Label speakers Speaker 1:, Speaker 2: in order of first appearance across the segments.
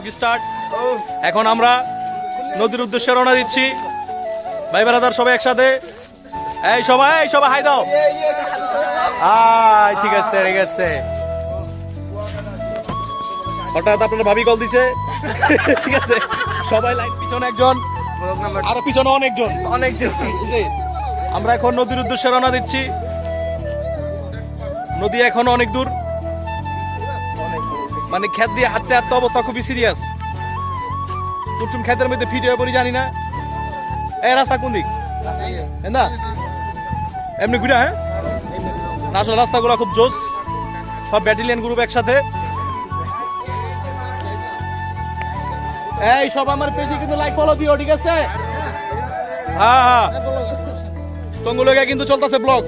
Speaker 1: Blog start. এখন আমরা নদীর উদ্দেশ্যে রওনা দিচ্ছি। ভাই বেড়াদার সবাই একসাথে। এই সবাই এই সবাই হাই দাও। আয় ঠিক আছে ঠিক আছে। হঠাৎ আপনার ভাবি কল দিছে। ঠিক আছে সবাই লাইন পিছনে একজন আরও পিছনে অনেকজন। অনেকজন। আমরা এখন নদীর উদ্দেশ্যে রওনা দিচ্ছি। নদী এখনও অনেক দূর। মানে ক্ষেত দিয়ে হাঁটতে হাঁটতে অবস্থা খুবই সিরিয়াস কুটুম ক্ষেতের মধ্যে ফিট হয়ে পড়ি, জানি না। এই রাস্তা কোন দিক? না? এমনি ঘুরে হ্যাঁ? আসলে রাস্তাগুলো খুব জোস। সব ব্যাটালিয়ান গ্রুপ একসাথে। এই, সব আমার পেজে কিন্তু লাইক ফলো দিও, ঠিক আছে? হ্যাঁ হ্যাঁ। তঙ্গুলগা কিন্তু চলতেছে ব্লগ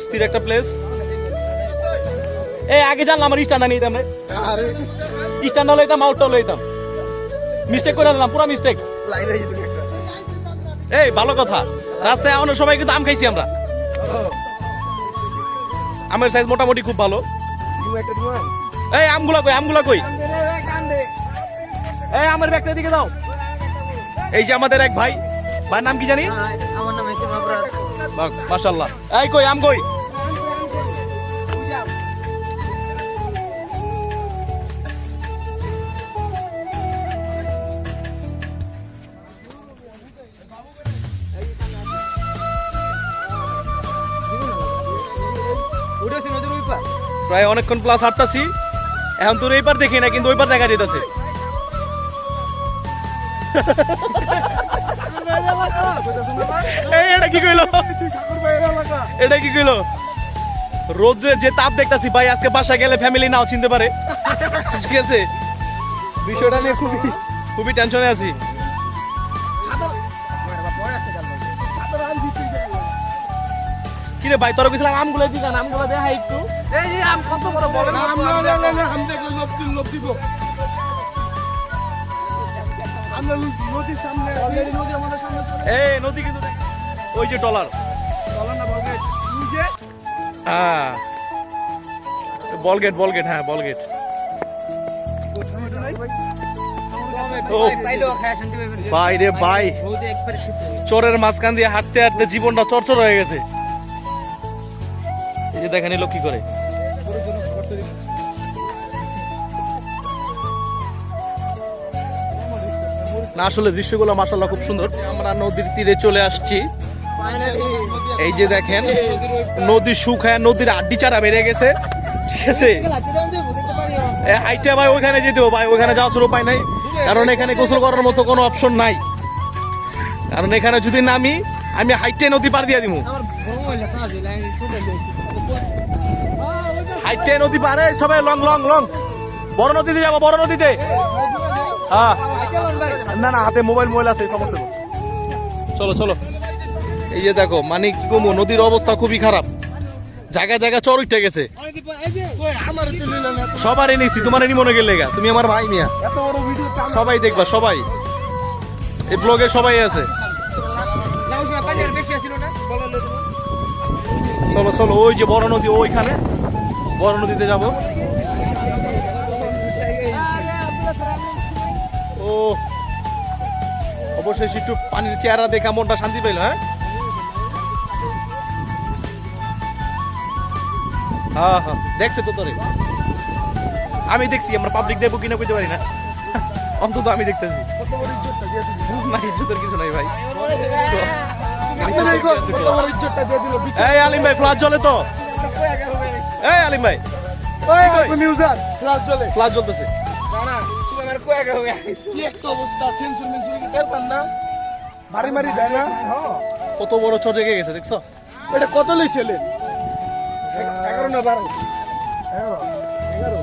Speaker 1: অস্থির একটা প্লেস এই আগে জানলাম আমার স্ট্যান্ড নিতাম রে।
Speaker 2: আরে।
Speaker 1: লইতাম আউটটা লইতাম। মিস্টেক করে নিলাম পুরো মিস্টেক এই ভালো কথা। রাস্তায় অনেক সময় কিন্তু আম খাইছি আমরা। আমের সাইজ মোটামুটি খুব ভালো।
Speaker 2: তুমি একটা দিও
Speaker 1: এই আমগুলা কই আমগুলা কই? এই আমের ব্যাগটা দিকে দাও। এই যে আমাদের এক ভাই। ভাইয়ের নাম কি জানি?
Speaker 3: আমার নাম এসে
Speaker 1: মাশাল্লাহ এই কই, আম কই? প্রায় অনেকক্ষণ প্লাস হাঁটতাছি। এখন তোর এইবার দেখি না কিন্তু ওইবার দেখা যেতেছে এটা কি কইলো? এটা কি কইলো? রোদ্রের যে তাপ দেখতাছি ভাই আজকে বাসা গেলে ফ্যামিলি নাও চিনতে পারে। ঠিক আছে? বিষয়টা নিয়ে খুবই খুবই টেনশনে আছি। কিরে ভাই তোর কইছিলাম আমগুলো দিগান আমগুলো দেখা একটু।
Speaker 3: এই আম কত বড় বলেন
Speaker 2: না না না না আমি দেখলে লোভ দিব।
Speaker 1: হ্যাঁ। বল গেট বল গেট হ্যাঁ বল গেট। ও।
Speaker 3: পাইলো খায় শান্তি পাইবেন
Speaker 1: ভাই রে ভাই
Speaker 3: বহুত একবারে শীত
Speaker 1: চোরের মাঝখান দিয়ে হাঁটতে হাঁটতে জীবনটা চরচর হয়ে গেছে। এই যে দেখেন এলো কি করে? না, আসলে দৃশ্যগুলো মাসাল্লাহ খুব সুন্দর। আমরা নদীর তীরে চলে আসছি। এই যে দেখেন, নদী শুকায় নদীর আড্ডি চারা বেড়ে গেছে। ঠিক আছে? হাইটে ভাই ওইখানে যেতে ভাই ওইখানে যাওয়ার উপায় নাই। কারণ এখানে গোসল করার মতো কোনো অপশন নাই। কারণ এখানে যদি নামি, আমি হাইটে নদী পার দিয়ে দিব হাইটে নদী পারে, সবাই লং লং লং। বড় নদীতে যাব, বড় নদীতে। হ্যাঁ। না না হাতে মোবাইল মোবাইল আছে সমস্যা চলো চলো। এই যে দেখো মানে কি কমু নদীর অবস্থা খুবই খারাপ। জায়গায় জায়গায় চর উঠে গেছে।
Speaker 2: আমার তো নিল না
Speaker 1: সবারই নিছি তোমার এনি মনে গেলে গা। তুমি আমার ভাই মিয়া।
Speaker 2: বড়
Speaker 1: সবাই দেখবা সবাই। এই ব্লগে সবাই আছে। চলো চলো ওই যে বড় নদী ওইখানে। বড় নদীতে যাব। ও অবশ্যই একটু পানির চেহারা দেখা মনটা শান্তি পেল হ্যাঁ? হ্যাঁ হ্যাঁ দেখছে তো তোরে? আমি দেখছি আমরা পাবলিক দেখব কিনা বুঝতে পারি না। অন্তত আমি দেখতেছি। না ইজ্জতের কিছু নাই ভাই।
Speaker 2: এই
Speaker 1: আলিম ভাই ফ্লাশ জ্বলে তো। এই আলিম ভাই।
Speaker 2: ওই আপনি ইউজার ক্লাস চলে
Speaker 1: ফ্লাশ জ্বলতেছে।
Speaker 2: কি একটা অবস্থা সেন্সর মেন্সর কি টের পান না? মারি মারি দেয় না?
Speaker 1: কত বড় চট রেগে গেছে দেখছ?
Speaker 2: এটা কত লইছিলে এগারো না বারো? এগারো এগারো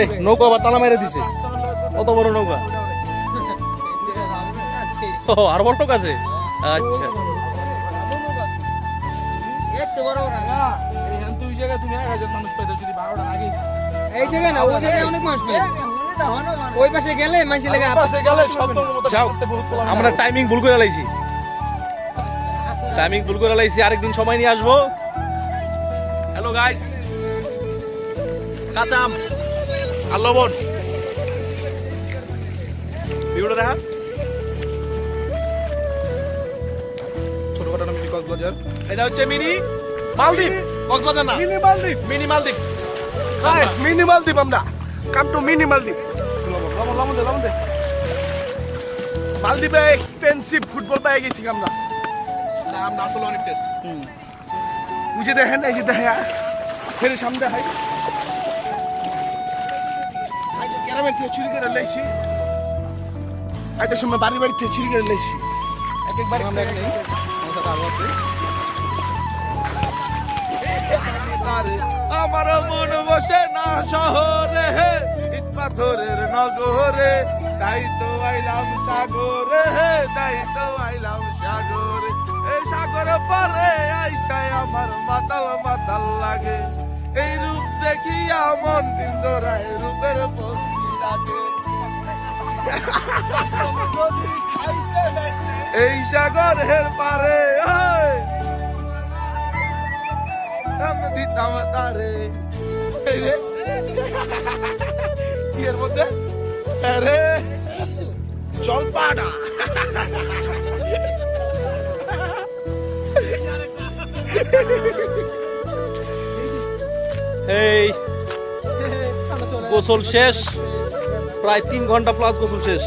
Speaker 1: এই নৌকা আবার তালা মেরে দিছে। কত বড় নৌকা? ও আর বড় নৌকা আছে? আচ্ছা। আমরা টাইমিং ভুল করে লাইছি। টাইমিং ভুল করে লাইছি আরেকদিন সময় নিয়ে আসব। হ্যালো গাইস কাঁচা আম। আর লবণ। ভিডিওটা দেখা?
Speaker 2: কক্সবাজার
Speaker 1: এটা হচ্ছে মিনি মালদ্বীপ কক্সবাজার না।
Speaker 2: Mini Maldwip.
Speaker 1: Mini Maldwip.
Speaker 2: Guys mini Maldwip আমরা। Come to mini Maldwip. লবণ লবণ দে লবণ দে মালদ্বীপে এক্সপেন্সিভ ফুটবল পেয়ে গেছি আমরা।
Speaker 1: আমরা আসলে অনেক টেস্ট
Speaker 2: বুঝে দেখেন এই যে দেখেন ফের সামনে হাই গ্রামের থেকে চুরি করে লাইছি। একটা সময় বাড়ি বাড়ি থেকে চুরি করে লাইছি। এক এক বাড়ি আমরা এখানে
Speaker 1: আমার মন বসে না শহরে। ইট পাথরের নগরে, তাই তো আইলাম সাগরে। তাই তো আইলাম সাগরে। এই সাগর পরে আইসাই আমার মাতাল মাতাল লাগে। এই রূপ দেখিয়া মন নিন্দরায় রূপের পক্ষী লাগে। এই সাগর সাগরের পারে ওই আমি দিতাম তারে। কি এর মধ্যে? আরে জলপাড়া এই গোসল শেষ। প্রায় তিন ঘণ্টা প্লাস গোসল শেষ।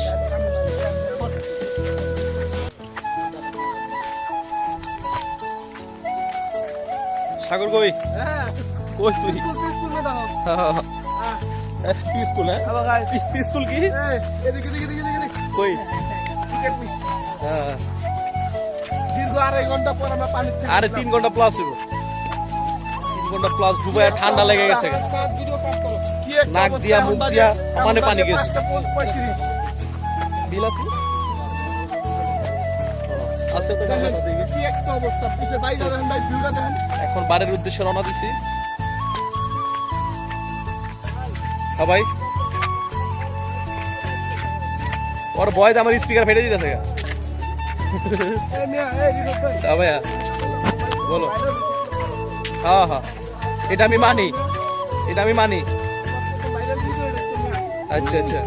Speaker 1: সাগর কই? কই তুই? পিসকুল হ্যাঁ। পিসকুল কি?
Speaker 2: এদিকে এদিকে
Speaker 1: কই? হ্যাঁ আরে তিন ঘণ্টা প্লাস হইব। তিন ঘণ্টা প্লাস ডুবায় ঠান্ডা লেগে গেছে নাক দিয়া, মুখ দিয়া সমানে পানি গেছে। বিলাতি এখন বাড়ির উদ্দেশ্যে রওনা দিছি। হ্যাঁ ভাই। ওর বয়স আমার স্পিকার ফেটে
Speaker 2: ভাই।
Speaker 1: হ্যাঁ ভাইয়া। বলো। হ্যাঁ হ্যাঁ। এটা আমি মানি। এটা আমি মানি। আচ্ছা আচ্ছা।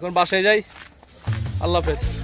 Speaker 1: এখন বাসায় যাই। আল্লাহ হাফেজ।